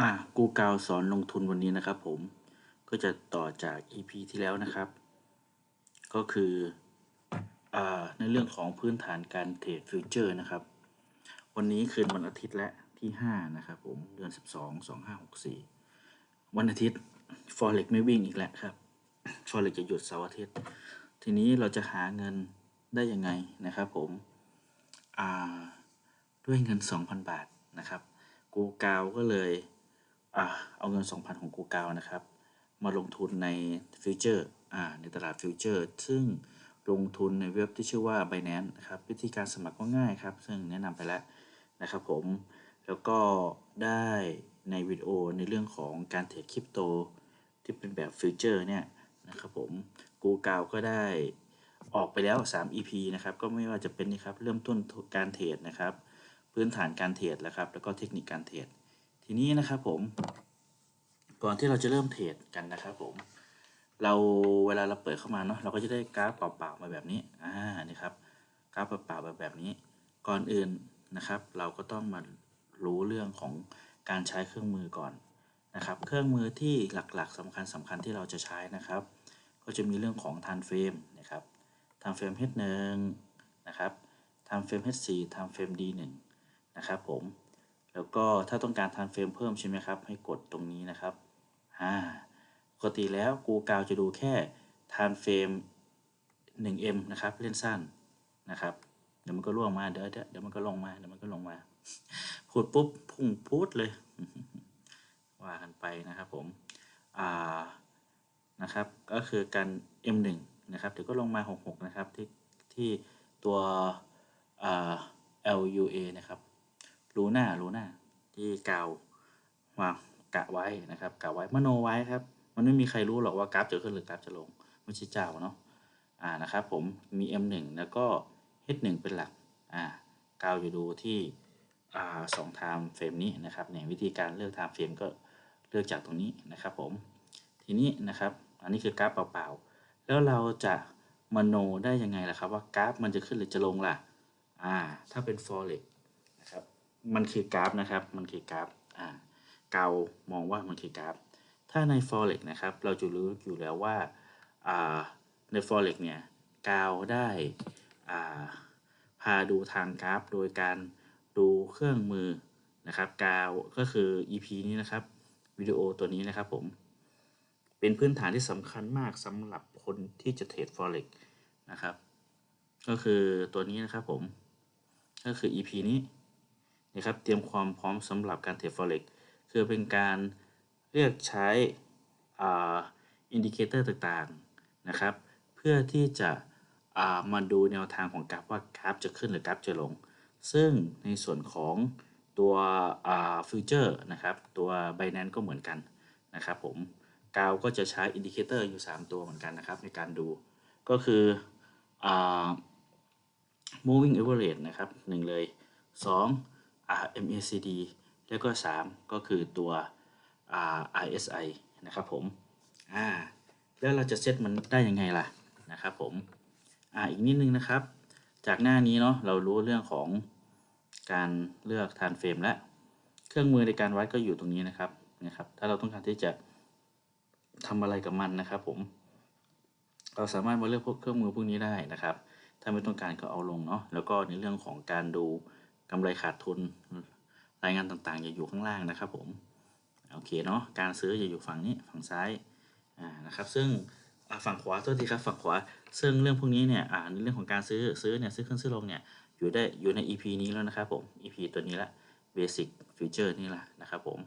อ่ากูกาวสอนลงทุนวันนี้นะครับผมก็จะต่อจาก EP ที่แล้วนะครับ ก็คืออ่าในเรื่องของพื้นฐานการเทรดฟิวเจอร์นะครับ วันนี้คืนวันอาทิตย์และที่ 5 นะครับผม เดือน 12 2564 วันอาทิตย์ Forex ไม่วิ่งอีกแล้วครับ Forex จะหยุดเสาร์อาทิตย์ ทีนี้เราจะหาเงินได้ยังไงนะครับผมด้วยเงิน 2,000 บาทนะครับ กูกาวก็เลย อ่าเอาเงิน 2,000 ของกูกาวนะครับ มาลงทุนในฟิวเจอร์อ่าในตลาดฟิวเจอร์ซึ่งลงทุนในเว็บที่ชื่อว่า Binance นะครับวิธีการสมัครก็ง่ายครับ ซึ่งแนะนำไปแล้วนะครับผม แล้วก็ได้ในวิดีโอในเรื่องของการเทรดคริปโตที่เป็นแบบฟิวเจอร์เนี่ยนะครับผมกูกาวก็ได้ออกไปแล้ว 3 EP นะครับ ก็ไม่ว่าจะเป็นนี่ครับ เริ่มต้นการเทรดนะครับ พื้นฐานการเทรดแล้วครับ แล้วก็เทคนิคการเทรด ทีนี้นะครับผม ก่อนที่เราจะเริ่มเทรดกันนะครับผม เราเวลาเราเปิดเข้ามาเนาะเราก็จะได้กราฟเปล่าๆมาแบบนี้อ่านี่ครับกราฟเปล่าๆแบบแบบนี้ ก่อนอื่นนะครับ เราก็ต้องมารู้เรื่องของการใช้เครื่องมือก่อนนะครับ เครื่องมือที่หลักๆสำคัญสำคัญที่เราจะใช้นะครับ ก็จะมีเรื่องของ time frame นะครับ time frame H1 นะครับ time frame H4 time frame D1 นะครับผม แล้วก็ถ้าต้องการ time frame เพิ่มใช่ไหมครับให้กดตรงนี้นะครับอ่าปกติแล้วกูกาวจะดูแค่ time frame 1M นะครับเล่นสั้นนะครับเดี๋ยวมันก็ล่วงมาเดี๋ยวเดี๋ยวเดี๋ยวมันก็ลงมาเดี๋ยวมันก็ลงมาพูดปุ๊บพุ่งพูดเลยว่ากันไปนะครับผมอ่านะครับก็คือการ M1 นะครับเดี๋ยวก็ลงมา 66 นะครับที่ที่ตัวอ่า LUA นะครับ รูหน้ารูหน้า ที่กาววางกะไว้นะครับกะไว้มโนไว้ครับ มันไม่มีใครรู้หรอกว่ากราฟจะขึ้นหรือกราฟจะลงไม่ใช่เจ้าเนาะอ่านะครับผมมี M1 แล้วก็ H1 เป็นหลักอ่ากาวจะดูที่อ่าสองไทม์เฟรมนี้นะครับเนี่ยวิธีการเลือกไทม์เฟรมก็เลือกจากตรงนี้นะครับผมทีนี้นะครับอันนี้คือกราฟเปล่าๆ แล้วเราจะมโนได้ยังไงล่ะครับว่ากราฟมันจะขึ้นหรือจะลงล่ะอ่าถ้าเป็น forex นะครับ มันคือกราฟนะครับ มันคือกราฟอ่าเกามองว่ามันคือกราฟ ถ้าใน forex นะครับ เราจะรู้อยู่แล้วว่าอ่าใน forex เนี่ยกาวได้อ่าพาดูทางกราฟ โดยการดูเครื่องมือนะครับกาวก็คือ EP นี้นะครับวิดีโอตัวนี้นะครับผม เป็นพื้นฐานที่สำคัญมากสำหรับคนที่จะเทรด forex นะครับ ก็คือตัวนี้นะครับผม ก็คือ EP นี้ นะครับเตรียมความพร้อมสำหรับการเทรด forex คือเป็นการเลือกใช้อ่าอินดิเคเตอร์ต่างๆนะครับ เพื่อที่จะามาดูแนวทางของกราฟว่ากราฟจะขึ้นหรือกราฟจะลง ซึ่งในส่วนของตัวฟิวเจอร์นะครับตัว Binance ก็เหมือนกันนะครับผมกาวก็จะใช้อินดิเคเตอร์อยู่ 3 ตัวเหมือนกันนะครับในการดูก็คืออ moving average นะครับหนึ่งเลย2อ่า MACD แล้วก็ 3 ก็คือตัว RSI นะครับผมอ่าแล้วเราจะเซตมันได้ยังไงล่ะนะครับผมอ่าอีกนิดนึงนะครับ จากหน้านี้เนาะเรารู้เรื่องของการเลือกทานเฟรมและเครื่องมือในการวัดก็อยู่ตรงนี้นะครับนะครับ ถ้าเราต้องการที่จะทำอะไรกับมันนะครับผม เราสามารถมาเลือกพวกเครื่องมือพวกนี้ได้นะครับ ถ้าไม่ต้องการก็เอาลงเนาะแล้วก็ในเรื่องของการดู กำไรขาดทุน รายงานต่างๆ จะอยู่ข้างล่างนะครับผมโอเคเนาะการซื้อจะอยู่ฝั่งนี้ฝั่งซ้ายานะครับ ซึ่งฝั่งขวาตัวทีครับฝั่งขวา ซึ่งเรื่องพวกนี้เนี่ยในเรื่องของการซื้อซื้อเนี่ยซื้อขึ้นซื้อลงเนี่ยอยู่ได้อยู่ใน EP นี้แล้วนะครับผม EP ตัวนี้ละ Basic Feature นี่แหละนะครับผม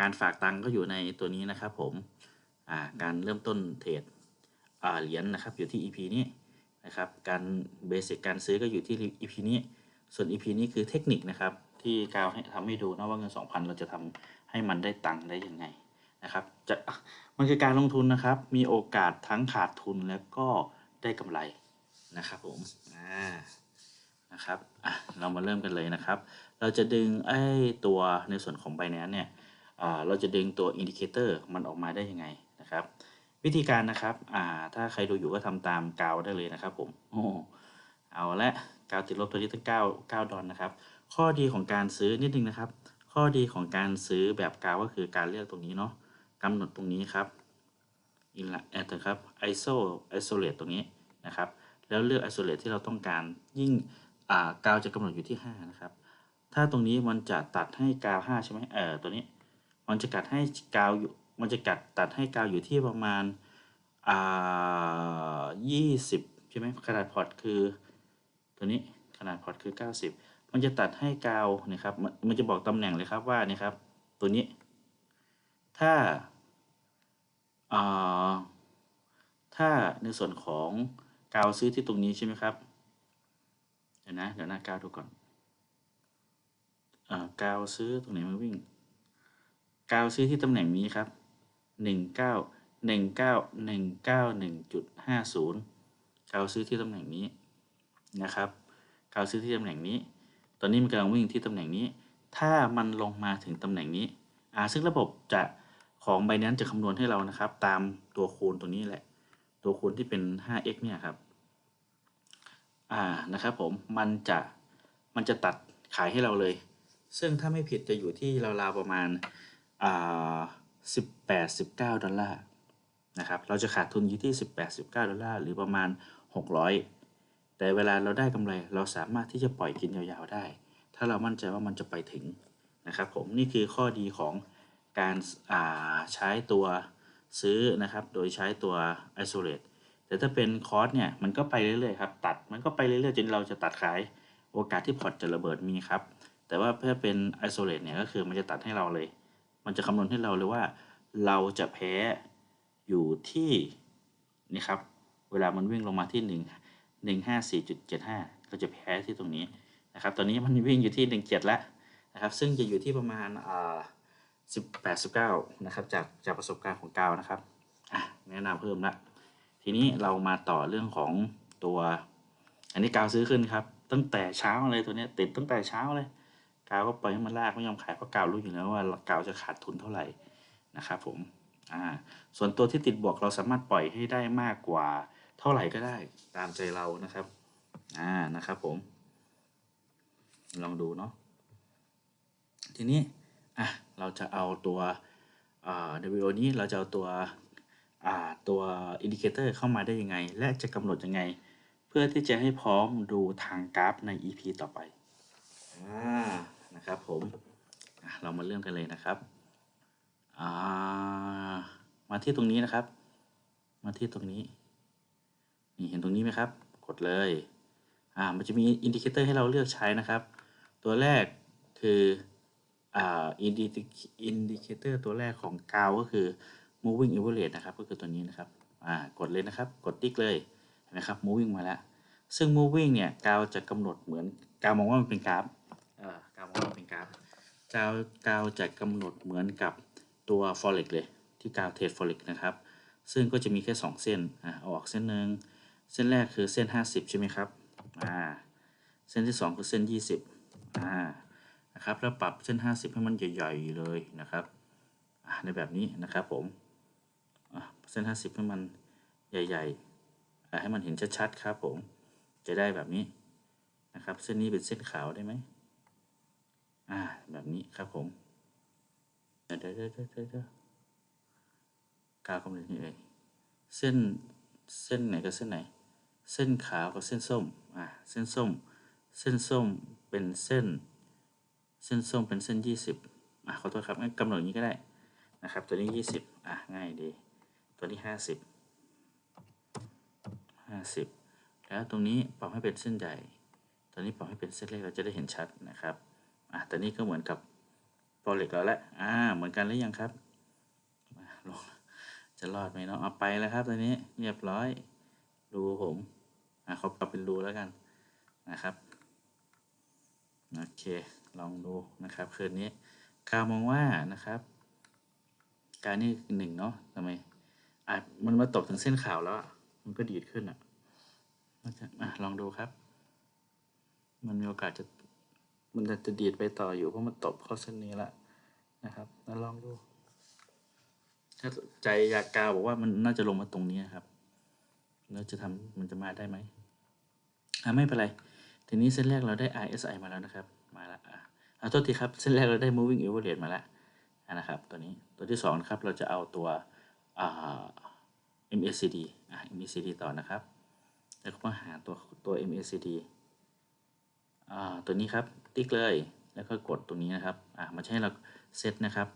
การฝากตังค์ก็อยู่ในตัวนี้นะครับผมาการเริ่มต้นเทรดเหรียญนะครับอยู่ที่ EP นี้นะครับการเบสิกการซื้อก็อยู่ที่ EP นี้ ส่วน EP นี้คือเทคนิคนะครับ ที่กาวให้ทำให้ดูนะว่าเงิน 2,000 เราจะทำให้มันได้ตังค์ได้ยังไงนะครับจะมันคือการลงทุนนะครับ มีโอกาสทั้งขาดทุนแล้วก็ได้กำไรนะครับผมอ่านะครับอะเรามาเริ่มกันเลยนะครับ เราจะดึงไอ้ตัวในส่วนของ Binance เนี่ยอ่าเราจะดึงตัวอินดิเคเตอร์มันออกมาได้ยังไงนะครับ วิธีการนะครับอ่าถ้าใครดูอยู่ก็ทำตามกาวได้เลยนะครับผมโอ้เอาละ กาวติดลบตัวนี้ตั้ง9 9ดอลนะครับ ข้อดีของการซื้อนิดนึงนะครับ ข้อดีของการซื้อแบบกาวก็คือการเลือกตรงนี้เนาะกำหนดตรงนี้ครับอินละแอดครับ iso isolate ตรงนี้นะครับ แล้วเลือก isolate ที่เราต้องการยิ่งอ่ากาวจะกำหนดอยู่ที่ 5 นะครับ ถ้าตรงนี้มันจะตัดให้กาว 5 ใช่ไหมเออตัวนี้ มันจะกัดให้กาวอยู่มันจะกัดตัดให้กาวอยู่ที่ประมาณอ่า20 ใช่ไหมขนาดพอร์ตคือ ตัวนี้ขนาดพอร์ตคือ 90 มันจะตัดให้กาวนะครับมันจะบอกตำแหน่งเลยครับว่านี่ครับ ตัวนี้ ถ้าถ้าในส่วนของกาวซื้อที่ตรงนี้ใช่ไหมครับเดี๋ยวนะเดี๋ยวหน้ากาวดูก่อนอกาวซื้อตรงไหนมาวิ่ง กาวซื้อที่ตำแหน่งนี้ครับ 19 19 191.50 กาวซื้อที่ตำแหน่งนี้ นะครับกาวซื้อที่ตำแหน่งนี้ ตอนนี้มันกำลังวิ่งที่ตำแหน่งนี้ ถ้ามันลงมาถึงตำแหน่งนี้อ่าซึ่งระบบจะของใบนั้นจะคำนวณให้เรานะครับ ตามตัวคูณตัวนี้แหละ ตัวคูณที่เป็น 5x เนี่ยครับอ่านะครับผมมันจะมันจะตัดขายให้เราเลย ซึ่งถ้าไม่ผิดจะอยู่ที่ราวๆประมาณอ่า18 19ดอลลาร์นะครับ เราจะขาดทุนอยู่ที่18 19ดอลลาร์หรือประมาณ600 แต่เวลาเราได้กำไรเราสามารถที่จะปล่อยกินยาวๆได้ ถ้าเรามั่นใจว่ามันจะไปถึงนะครับผมนี่คือข้อดีของการาใช้ตัวซื้อนะครับ โดยใช้ตัว isolate แต่ถ้าเป็นคอร์สเนี่ยมันก็ไปเรื่อยๆครับตัดมันก็ไปเรื่อยๆจนเราจะตัดขายโอกาสที่พอร์ตจะระเบิดมีครับ แต่ว่าถ้าเป็น isolate เนี่ยก็คือมันจะตัดให้เราเลย มันจะคำนวณให้เราเลยว่า เราจะแพ้อยู่ที่นี่ครับเวลามันวิ่งลงมาที่1 154.75เราจะแพ้ที่ตรงนี้นะครับ ตอนนี้มันวิ่งอยู่ที่ 17 แล้วนะครับ ซึ่งจะอยู่ที่ประมาณ18 19 นะครับ จากจากประสบการณ์ของกาวนะครับแนะนำเพิ่มละ ทีนี้เรามาต่อเรื่องของตัว อันนี้กาวซื้อขึ้นครับ ตั้งแต่เช้าเลยตัวนี้ติดตั้งแต่เช้าเลย กาวก็ปล่อยให้มันลากไม่ยอมขายเพราะกาวรู้อยู่แล้วว่ากาวจะขาดทุนเท่าไหร่นะครับผม อ่า ส่วนตัวที่ติดบวกเราสามารถปล่อยให้ได้มากกว่า เท่าไหร่ก็ได้ตามใจเรานะครับ อ่า นะครับผม ลองดูเนาะ ทีนี้ อะ เราจะเอาตัวอ่าในวิดีโอนี้เราจะเอาตัว อ่า ตัวอินดิเคเตอร์เข้ามาได้ยังไง และจะกำหนดยังไง เพื่อที่จะให้พร้อมดูทางกราฟใน EP ต่อไป อ่า นะครับผมอะเรามาเริ่มกันเลยนะครับ อ่า มาที่ตรงนี้นะครับ มาที่ตรงนี้ นี่เห็นตรงนี้ไหมครับ กดเลย อ่า มันจะมีอินดิเคเตอร์ให้เราเลือกใช้นะครับ ตัวแรกคืออ่าอินดิอินดิเคเตอร์ตัวแรกของกาวก็คือ moving average นะครับ ก็คือตัวนี้นะครับ อ่า กดเลยนะครับ กดติ๊กเลยเห็นะครับ moving มาแล้ว ซึ่ง moving เนี่ยกาวจะกำหนดเหมือนกาวมองว่ามันเป็นกราฟเอ่อกาวมองว่ามันเป็นกราฟกาวกาวจะกำหนดเหมือนกับตัว forex เลยที่กาวเทรด forex นะครับ ซึ่งก็จะมีแค่ 2 เส้น อ่าเอาออกเส้นหนึ่ง เส้นแรกคือเส้น 50 ใช่ไหมครับอ่าเส้นที่ 2 คือเส้น 20อ่านะครับแล้วปรับเส้น 50 ให้มันใหญ่ๆเลยนะครับอ่าในแบบนี้นะครับผมอ่าเส้น 50 ให้มันใหญ่ๆให้มันเห็นชัดๆครับผมจะได้แบบนี้นะครับ เส้นนี้เป็นเส้นขาวได้ไหมอ่าแบบนี้ครับผมเดี๋ยวเดี๋ยวเดี๋ยวเดี๋ยวเดี๋ยวกาวกำเนิดนี่เองเส้นเส้นไหนกับเส้นไหน เส้นขาวกับเส้นส้มอ่าเส้นส้ม เส้นส้มเป็นเส้น เส้นส้มเป็นเส้นยี่สิบอะขอโทษครับงั้นกำหนดอย่างนี้ก็ได้นะครับ ตัวนี้ยี่สิบอะง่ายดี ตัวนี้ห้าสิบห้าสิบแล้วตรงนี้ปรับให้เป็นเส้นใหญ่ตัวนี้ปรับให้เป็นเส้นเล็กเราจะได้เห็นชัดนะครับอะตัวนี้ก็เหมือนกับโปรเล็กเราแล้วอ่าเหมือนกันหรือยังครับมาลงจะรอดไหมเนาะเอาไปแล้วครับตัวนี้เรียบร้อยรูผม อะเขาปรับเป็นรูแล้วกันนะครับโอเคลองดูนะครับคืนนี้กาวมองว่านะครับ การนี่หนึ่งเนาะทำไมอะมันมาตกถึงเส้นขาวแล้วอะมันก็ดีดขึ้นอะมันจะอะลองดูครับ มันมีโอกาสจะมันจะจะดีดไปต่ออยู่เพราะมันตบเข้าเส้นนี้ละนะครับแล้วลองดูถ้าใจอยากกาวบอกว่ามันน่าจะลงมาตรงนี้ครับ แล้วจะทำมันจะมาได้ไหม อะไม่เป็นไร ทีนี้เส้นแรกเราได้ RSI มาแล้วนะครับ มาละอะอ่าโทษทีครับ เส้นแรกเราได้ moving average มาแล้วนะครับ ตัวนี้ ตัวที่สองนะครับ เราจะเอาตัวอ่า MACD อ่า MACD ต่อนะครับ แล้วก็มาหาตัวตัว MACD อ่า ตัวนี้ครับ ติ๊กเลย แล้วก็กดตรงนี้นะครับ อ่ามันจะให้เราเซตนะครับ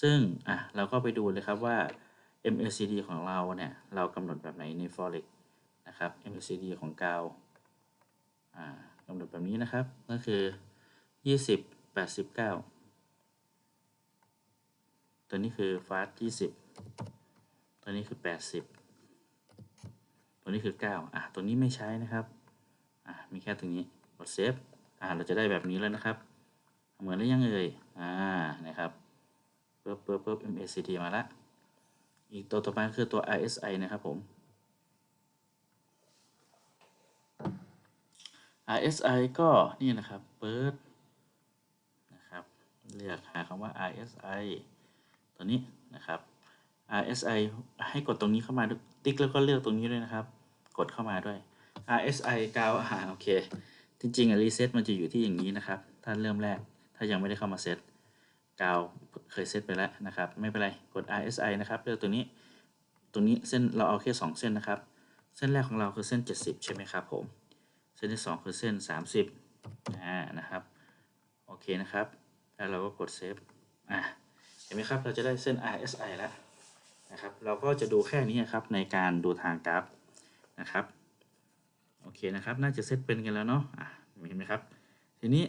ซึ่ง อะ เราก็ไปดูเลยครับว่า MACD ของเราเนี่ย เรากำหนดแบบไหนใน Forex นะครับ MACD ของกาว กำหนดแบบนี้นะครับ ก็คือ 20 89 ตัวนี้คือ fast 20 ตัวนี้คือ 80 ตัวนี้คือ 9 อะ ตัวนี้ไม่ใช้นะครับ อะ มีแค่ตรงนี้ กดเซฟ อ่าเราจะได้แบบนี้แล้วนะครับ เหมือนหรือยังเอ่ย อ่า นะครับปึ๊บปึ๊บปึ๊บ MACD มาละ อีกตัวต่อไปคือตัว RSI นะครับผม RSI ก็นี่นะครับ เปิดนะครับ เลือกหาคำว่า RSI ตัวนี้นะครับ RSI ให้กดตรงนี้เข้ามาติ๊กแล้วก็เลือกตรงนี้ด้วยนะครับ กดเข้ามาด้วย RSI กาวอ่าโอเค จริงๆอะรีเซ็ตมันจะอยู่ที่อย่างนี้นะครับ ถ้าเริ่มแรก ถ้ายังไม่ได้เข้ามาเซ็ตกาวเคยเซ็ตไปแล้วนะครับ ไม่เป็นไร กด RSI นะครับ เลือกตัวนี้ตรงนี้เส้นเราเอาแค่2เส้นนะครับ เส้นแรกของเราคือเส้น 70 ใช่ไหมครับผม ส้นที่ 2 คือเส้น 30อ่านะครับโอเคนะครับ แล้วเราก็กดเซฟอ่าเห็นไหมครับเราจะได้เส้น RSI แล้วนะครับเราก็จะดูแค่นี้ครับในการดูทางกราฟนะครับโอเคนะครับน่าจะเซตเป็นกันแล้วเนาะอ่าเห็นไหมครับทีนี้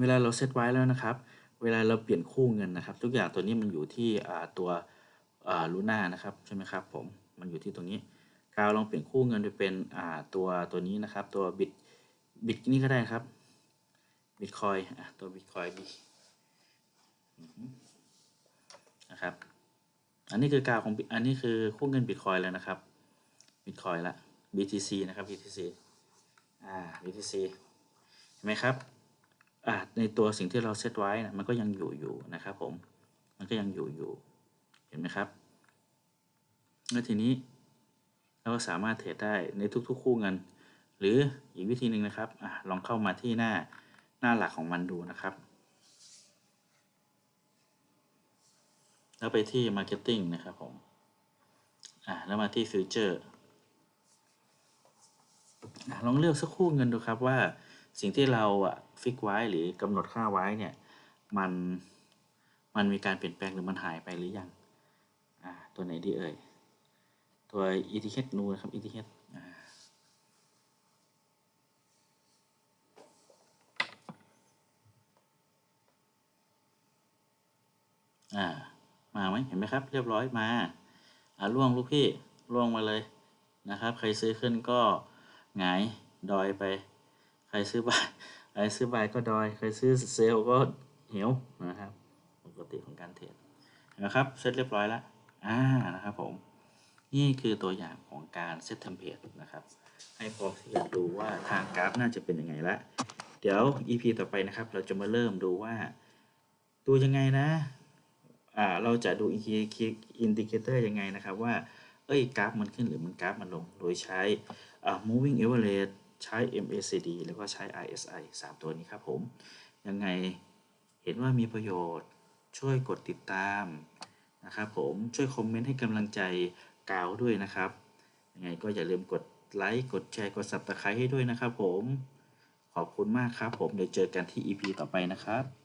เวลาเราเซตไว้แล้วนะครับ เวลาเราเปลี่ยนคู่เงินนะครับ ทุกอย่างตัวนี้มันอยู่ที่ตัวลูน่านะครับใช่ไหมครับผมมันอยู่ที่ตรงนี้าวลองเปลี่ยนคู่เงินไปเป็นอ่าตัวตัวนี้นะครับ ตัวบิตบิตนี่ก็ได้ครับบิตคอยตัวบิตคอยบีนะครับ อันนี้คือกาวของอันนี้คือคู่เงินบิตคอยแล้วนะครับบิตคอยละ BTC นะครับ BTC อ่า BTC เห็นไหมครับอ่าในตัวสิ่งที่เราเซตไว้นะมันก็ยังอยู่อยู่นะครับผมมันก็ยังอยู่อยู่เห็นไหมครับแล้วทีนี้ เราก็สามารถเทรดได้ในทุกๆ คู่เงิน หรืออีกวิธีหนึ่งนะครับอลองเข้ามาที่หน้าหน้าหลักของมันดูนะครับ แล้วไปที่ Marketing นะครับผมแล้วมาที่ Future อลองเลือกสักคู่เงินดูครับว่าสิ่งที่เราอะฟิกไว้หรือกำหนดค่าไว้เนี่ยมันมันมีการเปลี่ยนแปลงหรือมันหายไปหรือยัง อ่า ตัวไหนดีเอ่ย ตัว ETH นูนะครับ ETH อ่าอ่า มาไหมเห็นไหมครับ เรียบร้อยมา อ่าล่วงลูกพี่ล่วงมาเลยนะครับ ใครซื้อขึ้นก็หงายดอยไป ใครซื้อบายใครซื้อบายก็ดอย ใครซื้อเซลก็เหวนะครับ ปกติของการเทรดเห็นไหมครับ เสร็จเรียบร้อยแล้ว อ่า นะครับผม นี่คือตัวอย่างของการเซตเทมเพลตนะครับ ให้พอที่จะดูว่าทางกราฟน่าจะเป็นยังไงละ เดี๋ยว EP ต่อไปนะครับ เราจะมาเริ่มดูว่า ดูยังไงนะอ่าเราจะดูอินดิเคเตอร์ยังไงนะครับว่า เอ้ยกราฟมันขึ้นหรือมันกราฟมันลง โดยใช้อ่า moving average ใช้ MACD แล้วก็ใช้ RSI 3 ตัวนี้ครับผม ยังไงเห็นว่ามีประโยชน์ช่วยกดติดตามนะครับผมช่วยคอมเมนต์ให้กำลังใจ กาวด้วยนะครับยังไงก็อย่าลืมกดไลค์กดแชร์กด s u b สไครต์ให้ด้วยนะครับผมขอบคุณมากครับผมเดี๋ยวเจอกันที่ EP ต่อไปนะครับ